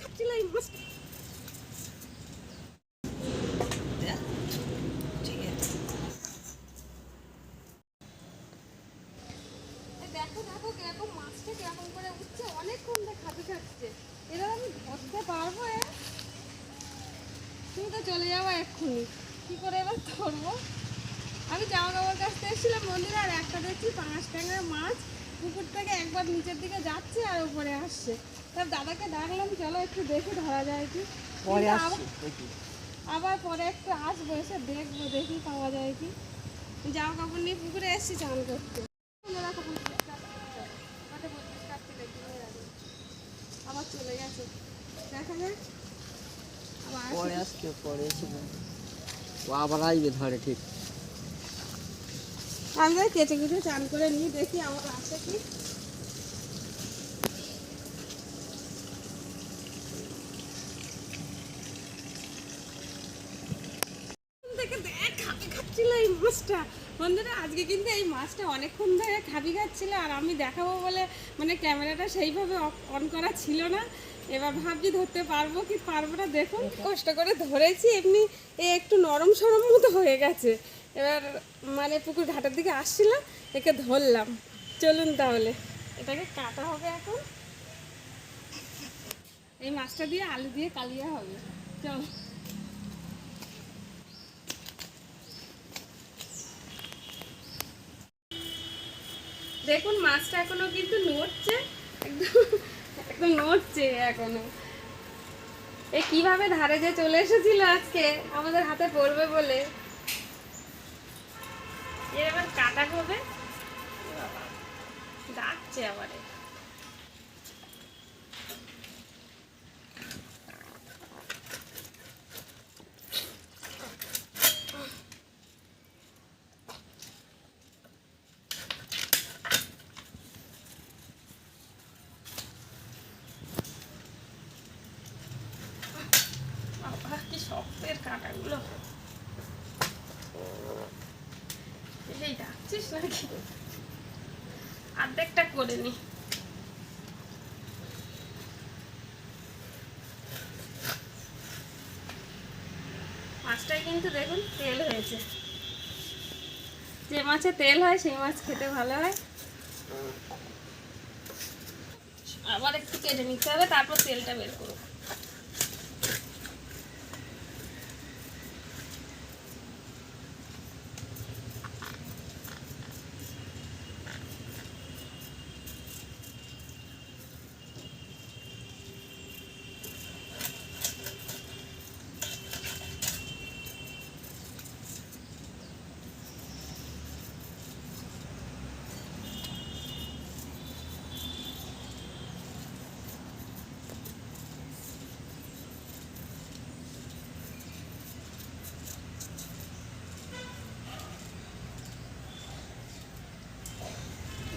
খাচ্ছিল এই মাছ? তুমি তো চলে যাব এক্ষুনি। কি করে এবার ধরবো? আমি জামা কাপড় কাচতে এসেছিলাম মন্দিরে, আর একটা দেখছি পাঁচ ট্যাংরা মাছ। পুকুর থেকে একবার নিচের দিকে যাচ্ছে আর উপরে আসছে। তার দাদাকে ডাকলাম চলো একটু দেখে ধরা যায় কি। পরে আবার- আবার পরে একটু আসব এসে দেখব দেখি পাওয়া যায় কি। জামা কাপড় নিয়ে পুকুরে এসেছি চান করতে। আবার চলে গেছে। দেখা যাক। আবার পরে আসছে পরে এসে ও আবার আসবে ধরে ঠিক। আমি তাই কেটে কেটে চান করে নিয়ে দেখি আমার আসে কি। মাছটা। বন্ধুরা, আজকে কিন্তু এই মাছটা অনেকক্ষণ ধরে খাবি খাচ্ছিল, আর আমি দেখাবো বলে মানে ক্যামেরাটা সেইভাবে অন করা ছিল না। এবার ভাবছি ধরতে পারব কি পারব না, দেখুন, কষ্ট করে ধরেছি, এমনি একটু নরম সরম মতো হয়ে গেছে। এবার মানে পুকুর ঘাটের দিকে আসছিলাম, একে ধরলাম। চলুন তাহলে। এটাকে কাটা হবে এখন। এই মাছটা দিয়ে আলু দিয়ে কালিয়া হবে। চল। দেখুন, মাছটা এখনও কিন্তু নড়ছে। একদম একদম নড়ছে এখনও। এ কীভাবে ধারে যে চলে এসেছিল আজকে, আমাদের হাতে পড়বে বলে। এর আবার কাটা হবে? ডাকছে আবার এ। বাবা কি শক্তের কাঁটাগুলো এই নাকি? অর্ধেকটা করে নি। মাছটায় কিন্তু দেখুন তেল হয়েছে। যে মাছে তেল হয়, সেই মাছ খেতে ভালো হয়। আবার একটু কেটে নিতে হবে, তারপর তেলটা বের করব।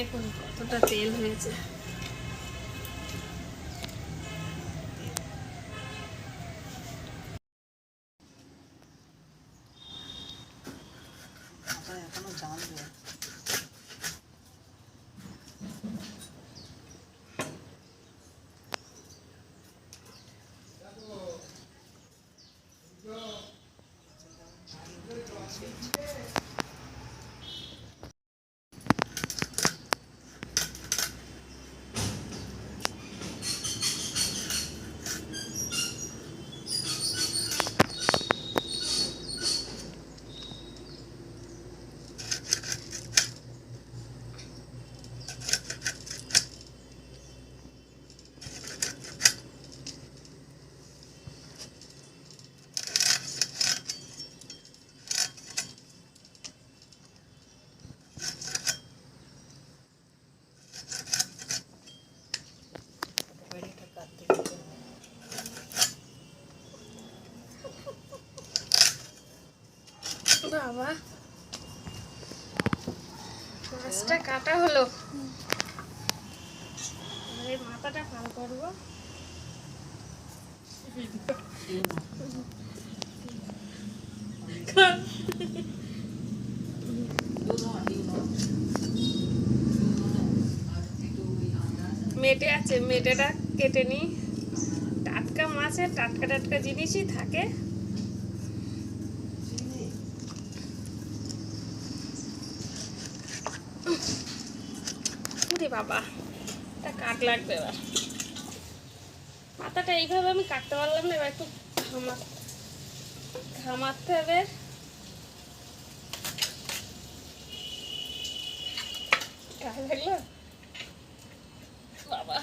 দেখুন কতটা তেল হয়েছে। এখনও জানবে বাবা। মাছটা কাটা হলো। এই মাথাটা ফাল করব। মেটে আছে, মেটেটা কেটে নিই। মাছের টাটকা টাটকা জিনিসই থাকে। বাবা। এটা কাট লাগবে এবার। মাথাটা এইভাবে আমি কাটতে পারলাম না, এবার একটু ঘামা ঘামাতে হবে। কাজ লাগল বাবা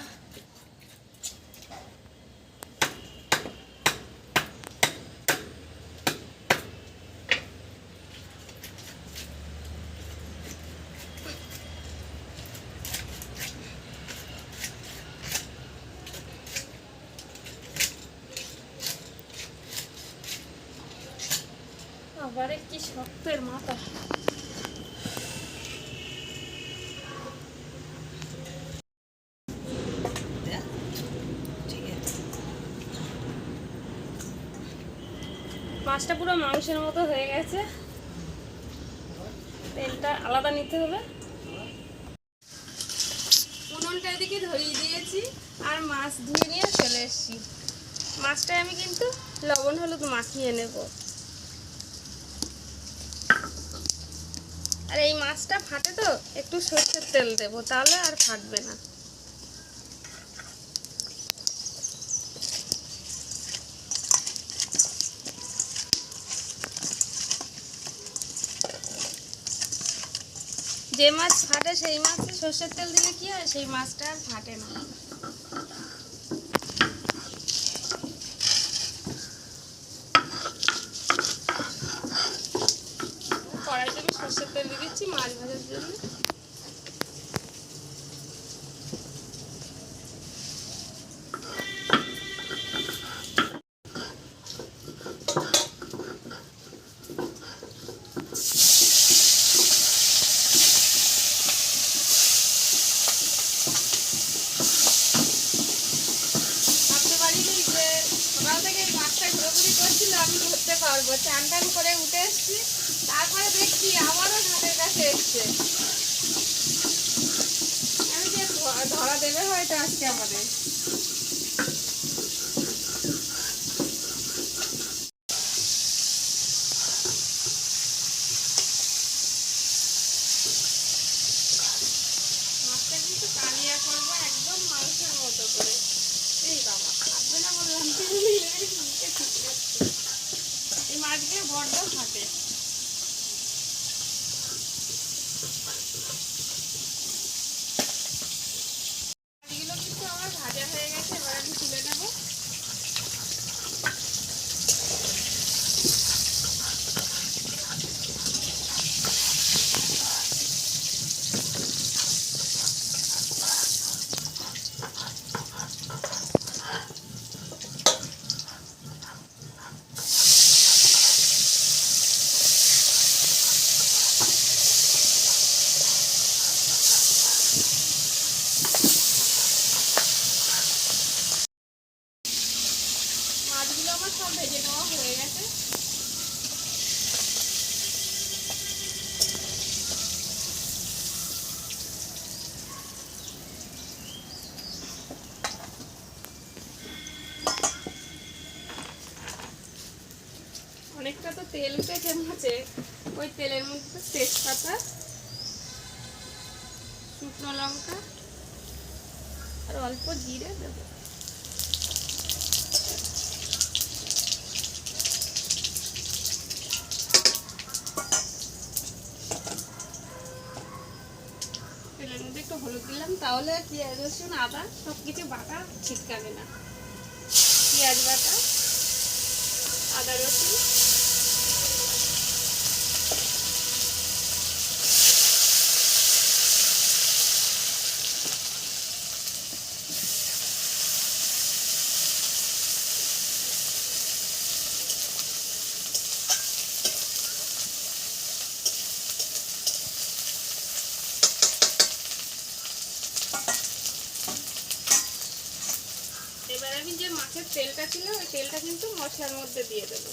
আবার মাছটা পুরো মাংসের মতো হয়ে গেছে। তেলটা আলাদা নিতে হবে। উনুনটা এদিকে ধরিয়ে দিয়েছি আর মাছ ধুয়ে নিয়ে চলে এসেছি। মাছটায় আমি কিন্তু লবণ, হলুদ মাখিয়ে নেব। আর এই মাছটা ফাটে তো, একটু সর্ষের তেল দেব, তাহলে আর ফাটবে না। যে মাছ ফাটে, সেই মাছে সর্ষের তেল দিলে কি হয়? সেই মাছটা আর ফাটে না কড়াইতে আমি সর্ষের তেল দিয়ে দিচ্ছি মাছ ভাজার জন্য ভাবতে পারিনি যে সকাল থেকে এই ঘোরাঘুরি করছিল আমি ধরতে পারব। চান টান করে উঠে এসেছি, তারপরে দেখছি আবারও ঘাটের কাছে এসছে। ধরা দেবে হয়তো আজকে আমাদের। কালিয়া করব, একদম মাংসের মতো করে। এই মাছগুলো বড্ড ফাটে মাছগুলো কিন্তু আমার ভাজা হয়ে গেছে এবার আমি তুলে নেব মাছগুলো আমার সব ভেজে নেওয়া হয়ে গেছে অনেকটা তো তেল উঠেছে মাছে ওই তেলের মধ্যে তেজপাতা, শুকনো লঙ্কা, আর অল্প জিরে দেবো তেলের মধ্যে একটু হলুদ দিলাম তাহলে রসুন আদা সব কিছু বাটা ছিটকাবে না। পেঁয়াজ বাটা আদা রসুন এবার আমি যে মাছের তেলটা ছিল, ওই তেলটা কিন্তু মশলার মধ্যে দিয়ে দেবো।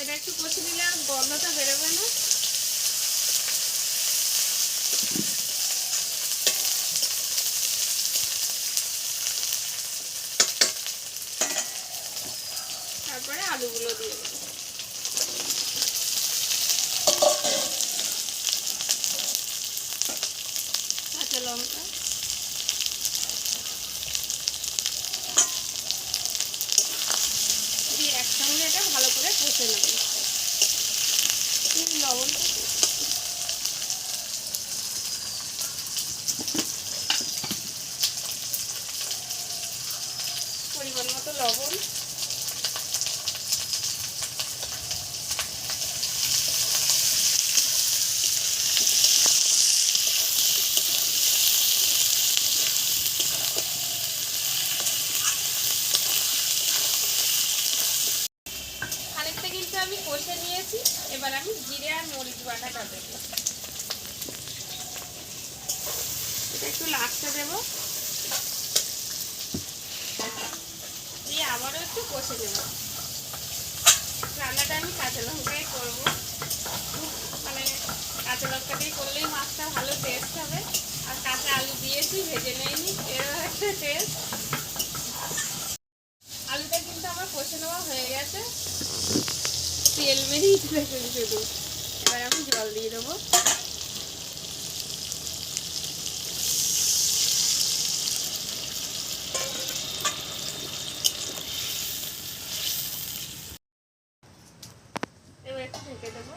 এটা একটু কষে দিলে আর গন্ধটা বেরোবে না দিয়ে দেবো কাঁচা লঙ্কা দিয়ে একসঙ্গে এটা ভালো করে কষে নেব লবণটা পরিমাণ মতো লবণ খানিকটা কিন্তু আমি কষে নিয়েছি এবার আমি জিরে আর মরিচ একটু লাস্টে দেবো। দিয়ে আবারও একটু কষে দেবো। রান্নাটা আমি কাঁচা লঙ্কায় করব। মানে কাঁচা লঙ্কা দিয়ে করলেই মাছটা ভালো টেস্ট হবে। আর কাঁচা আলু দিয়েছি, ভেজে নেয়নি এরও একটা টেস্ট আলুটা কিন্তু আমার কষে নেওয়া হয়ে গেছে। তেল বেরিয়ে চলেছে শুধু জল দিয়ে দেবো। এবার একটু ঢেকে দেবো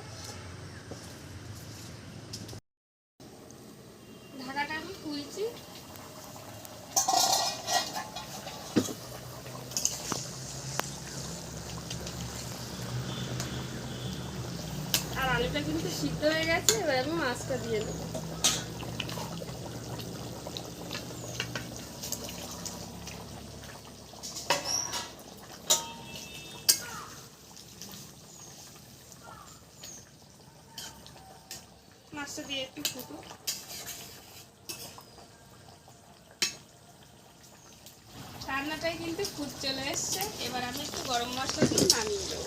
ঢাকাটা আমি খুলছি আর আলুটা কিন্তু সিদ্ধ হয়ে গেছে, এবার আমি মাছটা দিয়ে দেবো। একটু ফুটুক রান্নাটাই কিন্তু ফুট চলে এসছে। এবার আমি একটু গরম মশলা দিয়ে নামিয়ে দেবো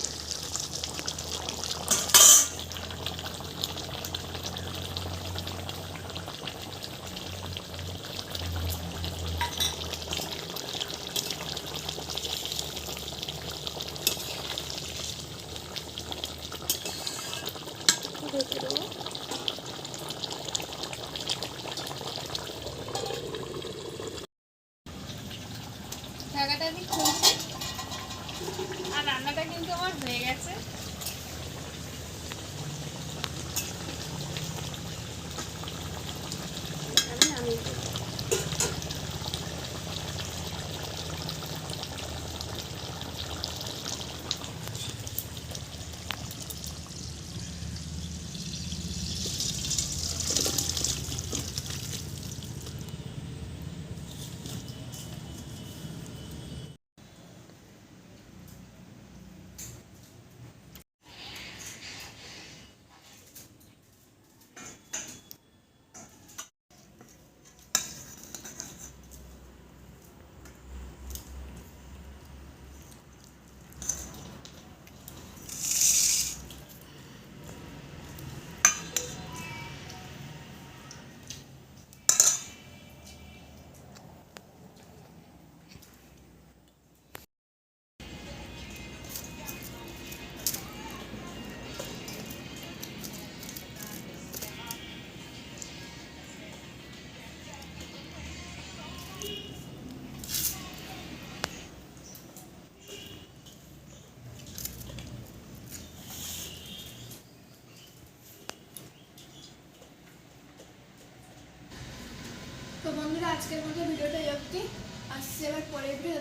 আজকের মতো ভিডিওটা অবধি। আসছে এবার পরের ভিডিও